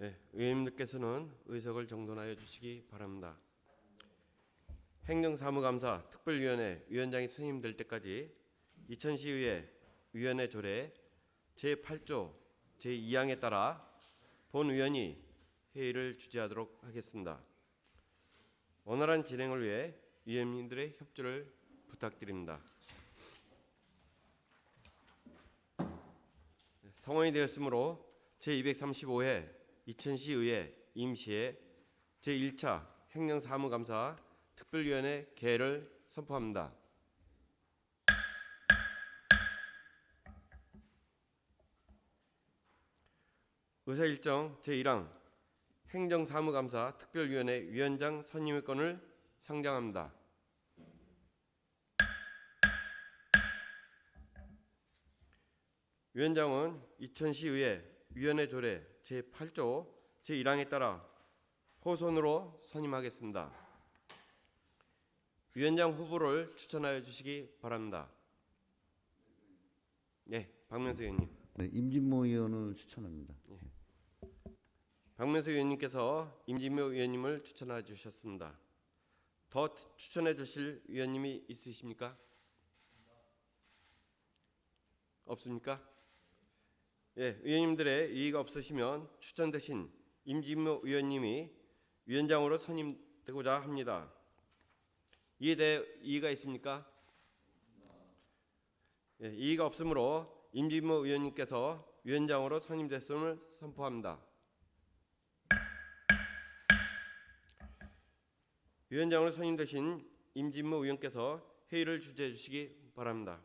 네, 의원님들께서는 의석을 정돈하여 주시기 바랍니다. 행정사무감사 특별위원회 위원장이 선임될 때까지 이천시의회 위원회 조례 제8조 제2항에 따라 본 의원이 회의를 주재하도록 하겠습니다. 원활한 진행을 위해 위원님들의 협조를 부탁드립니다. 성원이 되었으므로 제235회 이천시의회 임시회 제1차 행정사무감사 특별위원회 개를 선포합니다. 의사일정 제1항 행정사무감사 특별위원회 위원장 선임의 건을 상정합니다. 위원장은 이천시의회 위원회 조례 제8조 제1항에 따라 호선으로 선임하겠습니다. 위원장 후보를 추천하여 주시기 바랍니다. 네, 박명수 의원님. 네, 임진모 의원을 추천합니다. 박명수 의원님께서 임진모 의원님을 추천해 주셨습니다. 더 추천해 주실 의원님이 있으십니까? 없습니까? 예, 의원님들의 이의가 없으시면 추천 대신 임진모 의원님이 위원장으로 선임되고자 합니다. 이에 대해 이의가 있습니까? 예, 이의가 없으므로 임진모 의원님께서 위원장으로 선임됐음을 선포합니다. 위원장으로 선임되신 임진모 의원께서 회의를 주재해 주시기 바랍니다.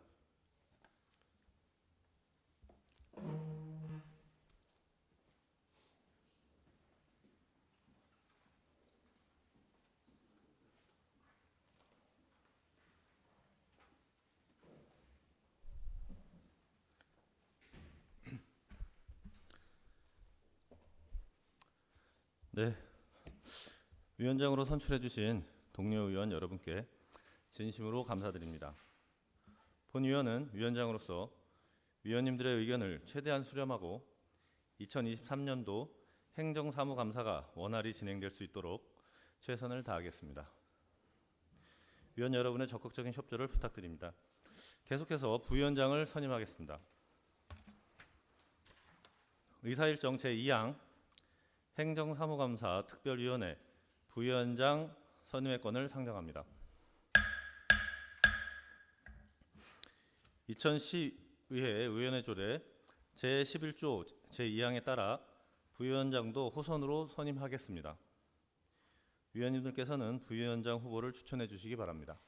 네. 위원장으로 선출해 주신 동료 의원 여러분께 진심으로 감사드립니다. 본 위원은 위원장으로서 위원님들의 의견을 최대한 수렴하고 2023년도 행정사무감사가 원활히 진행될 수 있도록 최선을 다하겠습니다. 위원 여러분의 적극적인 협조를 부탁드립니다. 계속해서 부위원장을 선임하겠습니다. 의사일정 제2항 행정사무감사 특별위원회 부위원장 선임의 건을 상정합니다. 이천시의회 의원회 조례 제11조 제2항에 따라 부위원장도 호선으로 선임하겠습니다. 위원님들께서는 부위원장 후보를 추천해 주시기 바랍니다.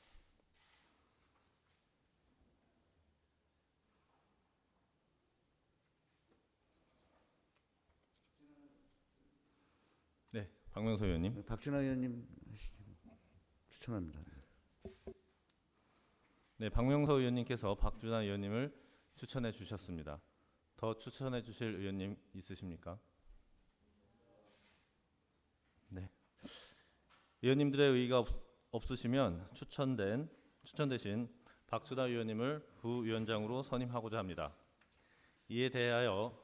네, 박명수 의원님. 네, 박준하 의원님. 추천합니다. 네, 박명서 의원님께서 박준하 의원님을 추천해 주셨습니다. 더 추천해 주실 의원님 있으십니까? 네. 의원님들의 의의가 없, 없으시면 추천된 추천되신 박준하 의원님을 부위원장으로 선임하고자 합니다. 이에 대하여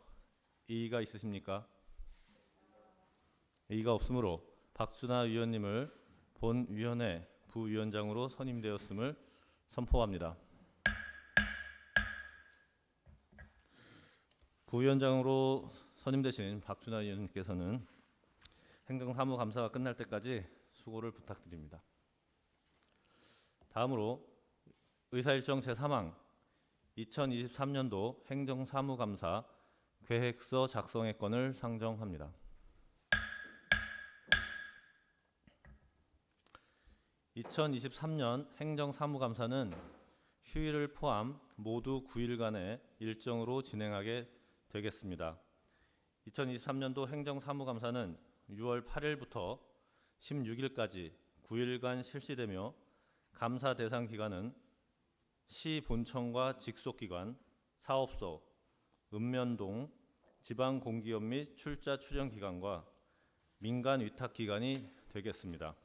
이의가 있으십니까? 의의가 없으므로 박준하 의원님을 본위원회 부위원장으로 선임되었음을 선포합니다. 부위원장으로 선임되신 박준하 의원님께서는 행정사무감사가 끝날 때까지 수고를 부탁드립니다. 다음으로 의사일정 제3항 2023년도 행정사무감사 계획서 작성의 건을 상정합니다. 2023년 행정사무감사는 휴일을 포함 모두 9일간의 일정으로 진행하게 되겠습니다. 2023년도 행정사무감사는 6월 8일부터 16일까지 9일간 실시되며 감사 대상 기관은 시 본청과 직속 기관, 사업소, 읍면동, 지방공기업 및 출자 출연 기관과 민간 위탁 기관이 되겠습니다.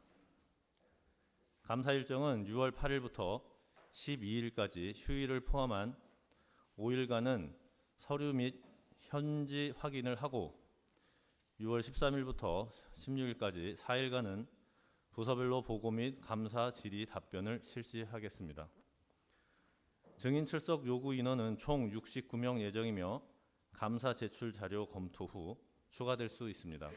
감사 일정은 6월 8일부터 12일까지 휴일을 포함한 5일간은 서류 및 현지 확인을 하고 6월 13일부터 16일까지 4일간은 부서별로 보고 및 감사 질의 답변을 실시하겠습니다. 증인 출석 요구 인원은 총 69명 예정이며 감사 제출 자료 검토 후 추가될 수 있습니다.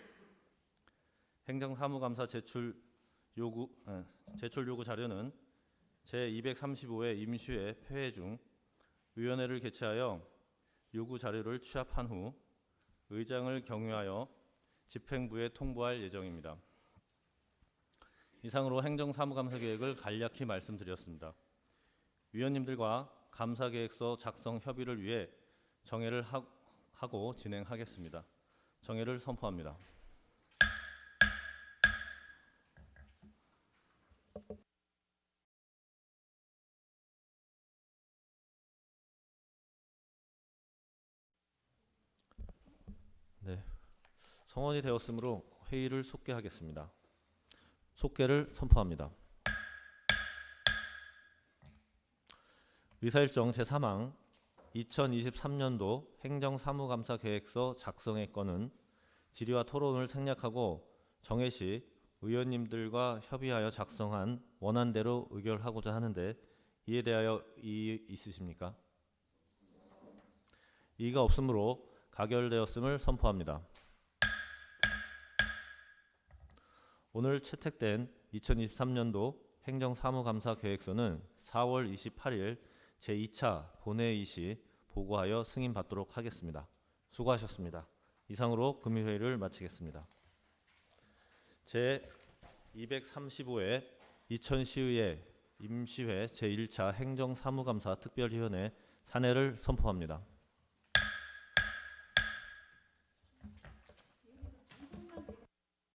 행정사무감사 제출 요구 에, 제출 요구 자료는 제 235회 임시회 폐회 중 위원회를 개최하여 요구 자료를 취합한 후 의장을 경유하여 집행부에 통보할 예정입니다. 이상으로 행정사무감사 계획을 간략히 말씀드렸습니다. 위원님들과 감사 계획서 작성 협의를 위해 정회를 하, 하고 진행하겠습니다. 정회를 선포합니다. 성원이 되었으므로 회의를 속개하겠습니다. 속개를 선포합니다. 의사일정 제3항 2023년도 행정사무감사 계획서 작성의 건은 질의와 토론을 생략하고 정해 시 의원님들과 협의하여 작성한 원안대로 의결하고자 하는데 이에 대하여 이의 있으십니까? 이의가 없으므로 가결되었음을 선포합니다. 오늘 채택된 2023년도 행정사무감사 계획서는 4월 28일 제2차 본회의 시 보고하여 승인받도록 하겠습니다. 수고하셨습니다. 이상으로 금요회의를 마치겠습니다. 제 235회 2012회 임시회 제1차 행정사무감사 특별위원회 사내를 선포합니다.